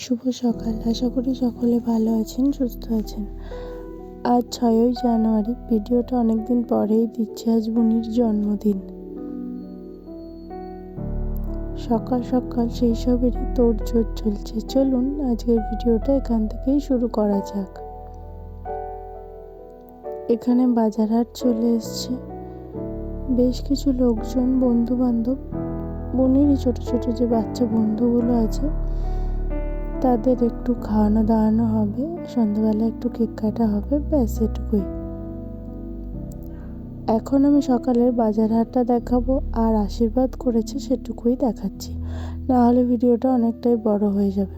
শুভ সকাল। আশা করি সকলে ভালো আছেন, সুস্থ আছেন। আজ ছয়ই জানুয়ারি, ভিডিওটা অনেক দিন পরেই দিচ্ছে, আজ বুনির জন্মদিন। সকাল সকাল সেই সবেরই তোড়জোড় চলছে। চলুন, আজকের ভিডিওটা এখান থেকেই শুরু করা যাক। এখানে বাজার হাট চলে এসছে। বেশ কিছু লোকজন বন্ধু বান্ধব বোনেরই ছোট ছোট যে বাচ্চা বন্ধুগুলো আছে তাদের একটু খাওয়ানো দাওয়ানো হবে, সন্ধ্যাবেলা একটু কেক কাটা হবে, ব্যাস এটুকুই। এখন আমি সকালের বাজার হাটটা দেখাবো, আর আশীর্বাদ করেছে সেটুকুই দেখাচ্ছি। না হলে ভিডিওটা অনেকটাই বড় হয়ে যাবে।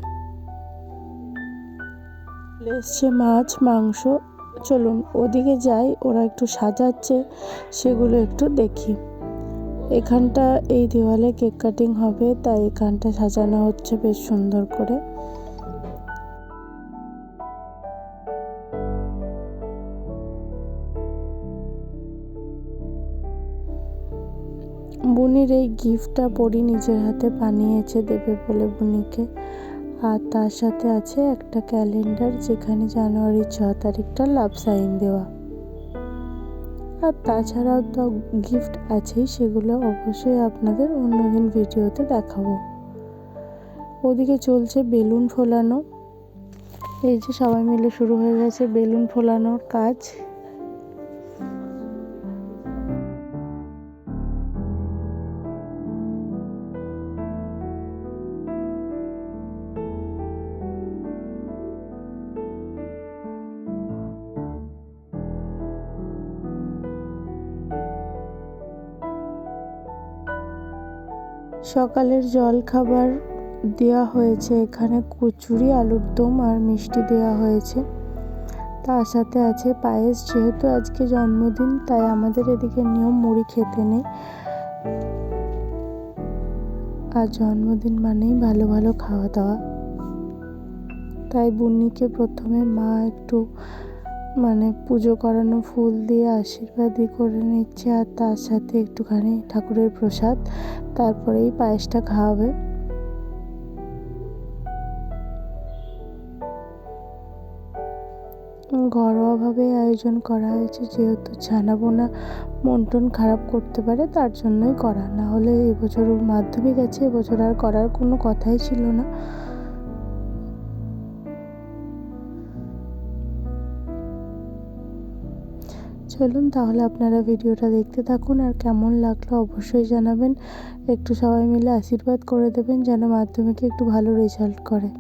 এসছে মাছ, মাংস। চলুন, ওদিকে যাই, ওরা একটু সাজাচ্ছে, সেগুলো একটু দেখি। এখানটা এই দেওয়ালে কেক কাটিং হবে, তাই এখানটা সাজানো হচ্ছে বেশ সুন্দর করে। বুনির এই গিফটটা পরি নিজের হাতে বানিয়েছে, দেবে বলে বুনিকে। আর তার সাথে আছে একটা ক্যালেন্ডার, যেখানে জানুয়ারির ছ তারিখটা লাভ সাইন দেওয়া। আর তাছাড়াও তো গিফট আছেই, সেগুলো অবশ্যই আপনাদের অন্যদিন ভিডিওতে দেখাবো। ওদিকে চলছে বেলুন ফোলানো। এই যে সবাই মিলে শুরু হয়ে গেছে বেলুন ফোলানোর কাজ। সকালের জল খাবার দেওয়া হয়েছে। এখানে কচুরি, আলুর দম আর মিষ্টি দেওয়া হয়েছে। তার সাথে আছে পায়েস। যেহেতু আজকে জন্মদিন, তাই আমাদের এদিকে নিয়ম মুড়ি খেতে নেই। আর জন্মদিন মানেই ভালো ভালো খাওয়া দাওয়া। তাই বুনিকে প্রথমে মা একটু মানে পুজো করানো ফুল দিয়ে আশীর্বাদই করে নিচ্ছে আর তার সাথে একটুখানি ঠাকুরের প্রসাদ, তারপরেই পায়েসটা খাওয়াবে। ঘরোয়াভাবে আয়োজন করা হয়েছে, যেহেতু ছানা বোনা মন টন খারাপ করতে পারে, তার জন্যই করা। না হলে এবছর মাধ্যমিক আছে, এবছর আর করার কোনো কথাই ছিল না। চলুন তাহলে আপনারা ভিডিওটা দেখতে থাকুন আর কেমন লাগল অবশ্যই জানাবেন। একটু সবাই মিলে আশীর্বাদ করে দেবেন যেন মাধ্যমিকে একটু ভালো রেজাল্ট করে।